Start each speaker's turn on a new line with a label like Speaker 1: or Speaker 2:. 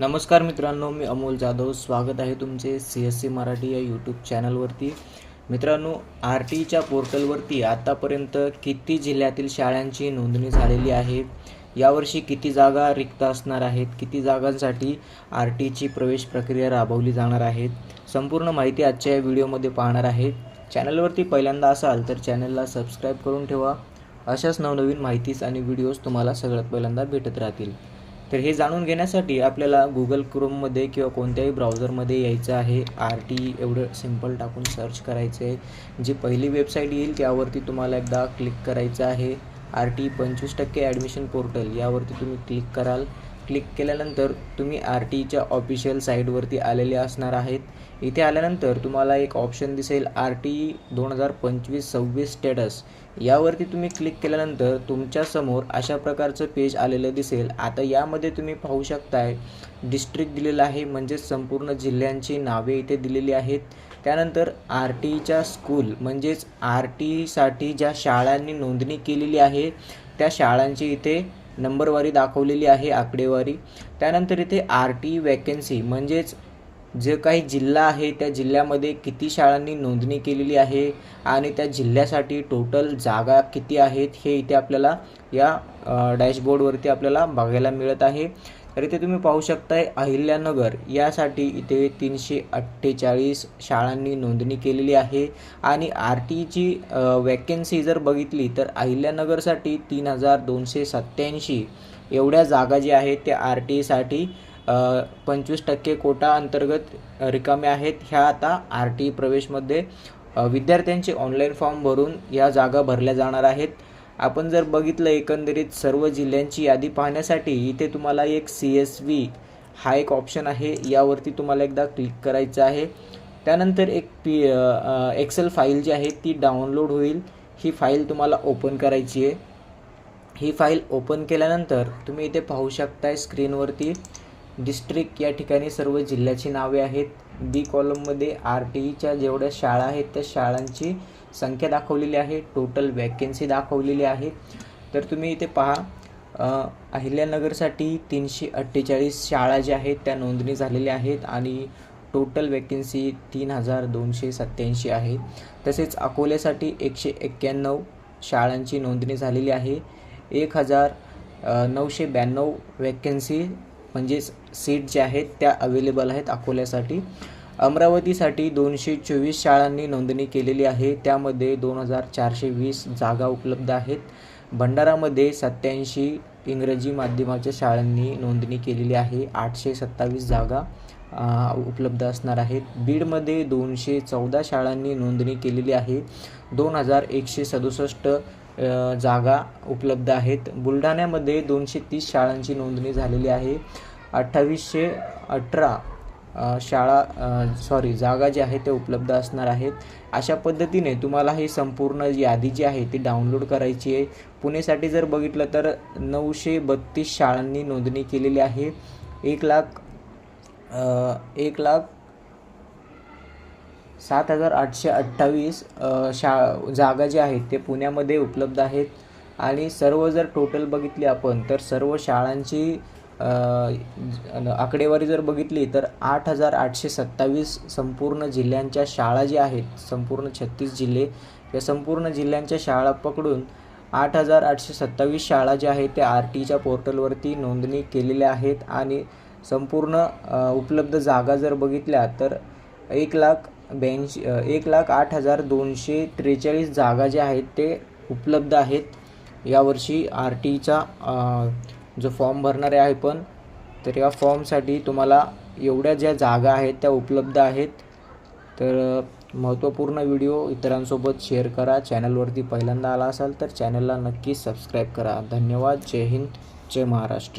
Speaker 1: नमस्कार मित्रांनो मी अमोल जाधव. स्वागत आहे तुमचे सी एस सी मराठी या यूट्यूब चॅनलवरती मित्रांनो आर टीच्या पोर्टलवरती आत्तापर्यंत किती जिल्ह्यातील शाळांची नोंदणी झालेली आहे? यावर्षी किती जागा रिक्त असणार आहेत? किती जागांसाठी आर टीची प्रवेश प्रक्रिया राबवली जाणार आहेत संपूर्ण माहिती आजच्या या व्हिडिओमध्ये पाहणार आहे. चॅनलवरती पहिल्यांदा असाल तर चॅनलला सबस्क्राईब करून ठेवा. अशाच नवनवीन माहितीच आणि व्हिडिओज तुम्हाला सगळ्यात पहिल्यांदा भेटत राहतील. तर हे जाणून घेण्यासाठी आपल्याला गुगल क्रोममध्ये किंवा कोणत्याही ब्राउझरमध्ये यायचं आहे. आर टी एवढं सिंपल टाकून सर्च करायचं आहे. जी पहिली वेबसाईट येईल त्यावरती तुम्हाला एकदा क्लिक करायचं आहे. आर टी पंचवीस टक्के ॲडमिशन पोर्टल यावरती तुम्ही क्लिक कराल. क्लिक केल्यानंतर तुम्ही आर टी ईच्या ऑफिशियल साईटवरती आलेले असणार आहेत. इथे आल्यानंतर तुम्हाला एक ऑप्शन दिसेल आर टी ई दोन हजार पंचवीस सव्वीस स्टेटस यावरती तुम्ही क्लिक केल्यानंतर तुमच्यासमोर अशा प्रकारचं पेज आलेलं दिसेल. आता यामध्ये तुम्ही पाहू शकताय डिस्ट्रिक्ट दिलेलं आहे म्हणजेच संपूर्ण जिल्ह्यांची नावे इथे दिलेली आहेत. त्यानंतर आर टी ईच्या स्कूल म्हणजेच आर टी ईसाठी ज्या शाळांनी नोंदणी केलेली आहे त्या शाळांची इथे नंबरवारी दाखवलेली आहे आकडेवारी. त्यानंतर इथे आर टी वॅकन्सी म्हणजेच जे काही जिल्हा आहे त्या जिल्ह्यामध्ये किती शाळांनी नोंदणी केलेली आहे आणि त्या जिल्ह्यासाठी टोटल जागा किती आहेत हे इथे आपल्याला या डॅशबोर्डवरती आपल्याला बघायला मिळत आहे. तर इथे तुम्ही पाहू शकताय अहिल्यानगर. यासाठी इथे तीनशे अठ्ठेचाळीस शाळांनी नोंदणी केलेली आहे. आणि आर टीची वॅकन्सी जर बघितली तर अहिल्यानगरसाठी तीन हजार दोनशे सत्त्याऐंशी एवढ्या जागा ज्या आहेत त्या आर टीसाठी पंचवीस टक्के कोटा अंतर्गत रिकाम्या आहेत. ह्या आता आर टी प्रवेशमध्ये विद्यार्थ्यांचे ऑनलाईन फॉर्म भरून या जागा भरल्या जाणार आहेत. आपण जर बघितलं एकंदरीत सर्व जिल्ह्यांची यादी पाहण्यासाठी इथे तुम्हाला एक सी एस व्ही हा एक ऑप्शन आहे. यावरती तुम्हाला एकदा क्लिक करायचं आहे. त्यानंतर एक पी एक्सेल फाईल जी आहे ती डाउनलोड होईल. ही फाईल तुम्हाला ओपन करायची आहे. ही फाईल ओपन केल्यानंतर तुम्ही इथे पाहू शकताय स्क्रीनवरती डिस्ट्रिक्ट या ठिकाणी सर्व जिल्ह्याची नावे आहेत. बी कॉलममध्ये आर टी ईच्या जेवढ्या शाळा आहेत त्या शाळांची संख्या दाखवलेली आहे. टोटल वॅकन्सी दाखवलेली आहे. तर तुम्ही इथे पहा अहिल्यानगरसाठी तीनशे अठ्ठेचाळीस शाळा ज्या आहेत त्या नोंदणी झालेल्या आहेत आणि टोटल वॅकन्सी तीन हजार दोनशे सत्त्याऐंशी आहे. तसेच अकोल्यासाठी एकशे एक्क्याण्णव शाळांची नोंदणी झालेली आहे. एक हजार नऊशे ब्याण्णव वॅकन्सी म्हणजेच सीट ज्या आहेत त्या अवेलेबल आहेत अकोल्यासाठी. अमरावतीसाठी दोनशे चोवीस शाळांनी नोंदणी केलेली आहे. त्यामध्ये दोन हजार चारशे वीस जागा उपलब्ध आहेत. भंडारामध्ये सत्याऐंशी इंग्रजी माध्यमाच्या शाळांनी नोंदणी केलेली आहे. आठशे सत्तावीस जागा उपलब्ध असणार आहेत. बीडमध्ये दोनशे चौदा शाळांनी नोंदणी केलेली आहे. दोन हजार एकशे सदुसष्ट जागा उपलब्ध आहेत. बुलढाण्यामध्ये दोनशे तीस शाळांची नोंदणी झालेली आहे. अठ्ठावीसशे अठरा शाळा सॉरी जागा ज्या आहेत त्या उपलब्ध असणार आहेत. अशा पद्धतीने तुम्हाला ही संपूर्ण यादी जी आहे ती डाउनलोड करायची आहे. पुणेसाठी जर बघितलं तर नऊशे बत्तीस शाळांनी नोंदणी केलेली आहे. एक लाख एक लाख सात हजार आठशे अठ्ठावीस शा जागा ज्या आहेत ते पुण्यामध्ये उपलब्ध आहेत. आणि सर्व जर टोटल बघितली आपण तर सर्व शाळांची आकडेवारी जर बघितली तर आठ हजार आठशे सत्तावीस संपूर्ण जिल्ह्यांच्या शाळा ज्या आहेत संपूर्ण छत्तीस जिल्हे या संपूर्ण जिल्ह्यांच्या शाळा पकडून आठ हजार आठशे सत्तावीस शाळा ज्या आहेत त्या आर टीच्या पोर्टलवरती नोंदणी केलेल्या आहेत. आणि संपूर्ण उपलब्ध जागा जर बघितल्या तर एक लाख ब्याऐंशी एक लाख आठ हजार दोनशे त्रेचाळीस जागा ज्या आहेत ते उपलब्ध आहेत. यावर्षी आर टीचा जो फॉर्म भरणारे आहे पण तर या फॉर्मसाठी तुम्हाला एवढ्या ज्या जागा आहेत त्या उपलब्ध आहेत. तर महत्त्वपूर्ण व्हिडिओ इतरांसोबत शेअर करा. चॅनलवरती पहिल्यांदा आला असाल तर चॅनलला नक्की सबस्क्राईब करा. धन्यवाद. जय हिंद. जय महाराष्ट्र.